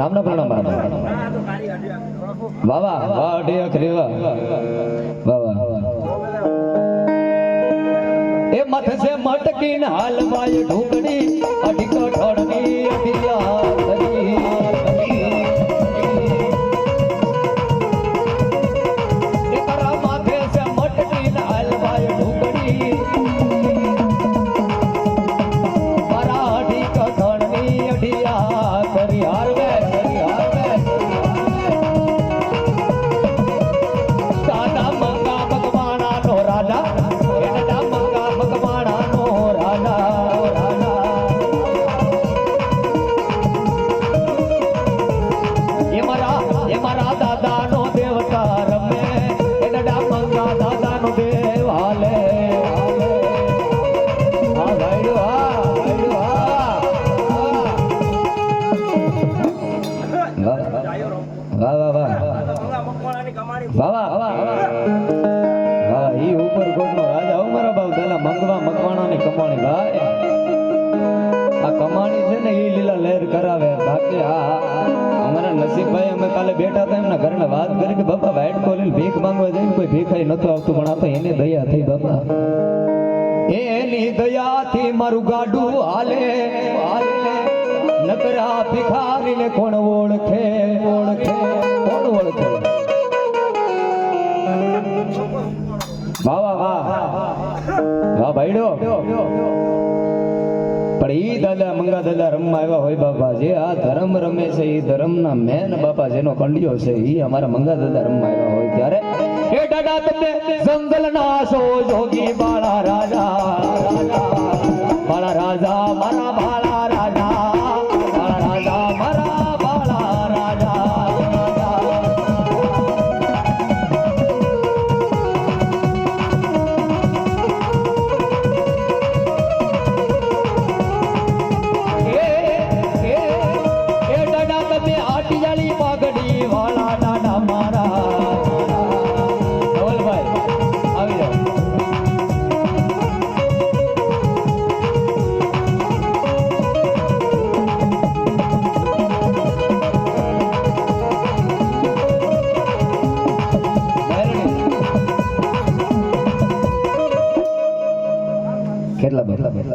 નામના પ્રણામ વાહ વાહ વાહ અઢી અખરી વાહ વાહ વાહ એ મથસે મટકીને હાલવાય ઢોકળી અઢી કઠોળની અઢિયા વાહ વાહ વાહ. વાહ વાહ વાહ વાહ. ઈ ઉપર કોટનો રાજા હો મારા બાપ દાદા મંગવા મકવાણાની કમાણી. ભાઈ આ કમાણી છે ને ઈ લીલા લહેર કરાવે. બાકી આ અમારા નસીબભાઈ અમે કાલે બેઠા હતા એમના ઘરને વાત કરી કે બાપા વાઈટ કોલીને ભીખ માંગવા જઈને કોઈ ભીખાઈ નતું આવતું પણ આ તો એની દયા થઈ બાપા. એની દયાથી મારું ગાડું હાલે હાલે. નકરા ભિખારીને કોણ ઓળખે? પણ ઈ દાદા મંગા રમવા હોય બાપા જે, આ ધર્મ રમે છે એ ધર્મના મેન બાપા જેનો કંડિયો છે એ અમારા મંગા રમવા હોય ત્યારે. એ તમને જંગલના સો જોગી બાળા રાજા. biarlah Bapak